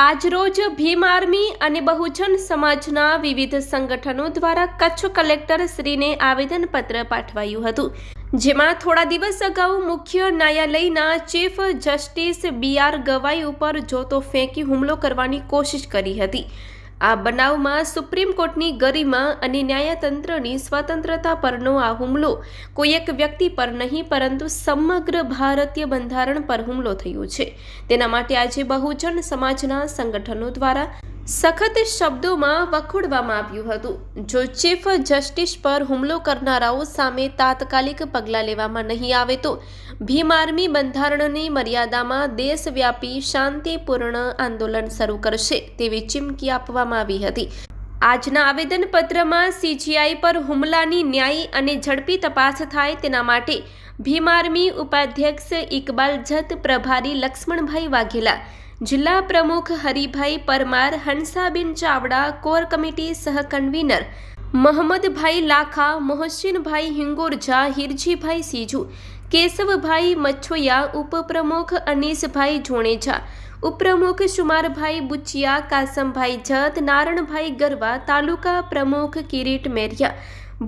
આજરોજ ભીમ આર્મી અને બહુજન સમાજના વિવિધ સંગઠનો દ્વારા કચ્છ કલેક્ટર શ્રીને આવેદનપત્ર પાઠવાયું હતું. જેમાં થોડા દિવસ અગાઉ મુખ્ય ન્યાયાલયના chief justice B R Gavai ઉપર જોતો ફેંકી હુમલો કરવાની કોશિશ કરી હતી. આ બનાવમાં સુપ્રીમ કોર્ટની ગરિમા અને ન્યાયતંત્રની સ્વતંત્રતા પરનો આ હુમલો કોઈ એક વ્યક્તિ પર નહીં, પરંતુ સમગ્ર ભારતીય બંધારણ પર હુમલો થયો છે. તેના માટે આજે બહુજન સમાજના સંગઠનો દ્વારા સખત શબ્દોમાં વખોડવામાં આવ્યું હતું. જો ચીફ જસ્ટિસ પર હુમલો કરનારાઓ સામે તાત્કાલિક પગલાં લેવામાં નહીં આવે તો ભીમ આર્મી બંધારણની મર્યાદામાં દેશવ્યાપી શાંતિપૂર્ણ આંદોલન શરૂ કરશે તેવી ચીમકી આપવામાં આવી હતી. આજના આવેદનપત્રમાં સીજીઆઈ પર હુમલાની ન્યાયી અને ઝડપી તપાસ થાય તેના માટે ભીમ આર્મી ઉપાધ્યક્ષ ઇકબાલ જત, પ્રભારી લક્ષ્મણભાઈ વાઘેલા, જિલ્લા પ્રમુખ હરિભાઈ પરમાર, હંસાબેન ચાવડા, કોર કમિટી સહ કન્વીનર મોહમ્મદભાઈ લાખા, મોહસિનભાઈ હિંગોરજા, હિરજીભાઈ સીજુ કેશવભાઈ મચ્છોયા ઉપપ્રમુખ અનીશભાઈ જોણેજા ઉપપ્રમુખ સુમારભાઈ બુચિયા કાસમભાઈ જત, નારણભાઈ ગરવા, તાલુકા પ્રમુખ કિરીટ મેરિયા,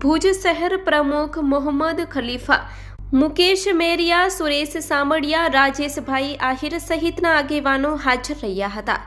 ભુજ શહેર પ્રમુખ મોહમ્મદ ખલીફા, મુકેશ મેરિયા, સુરેશ સામડિયા રાજેશભાઈ આહિર સહિતના આગેવાનો હાજર રહ્યા હતા.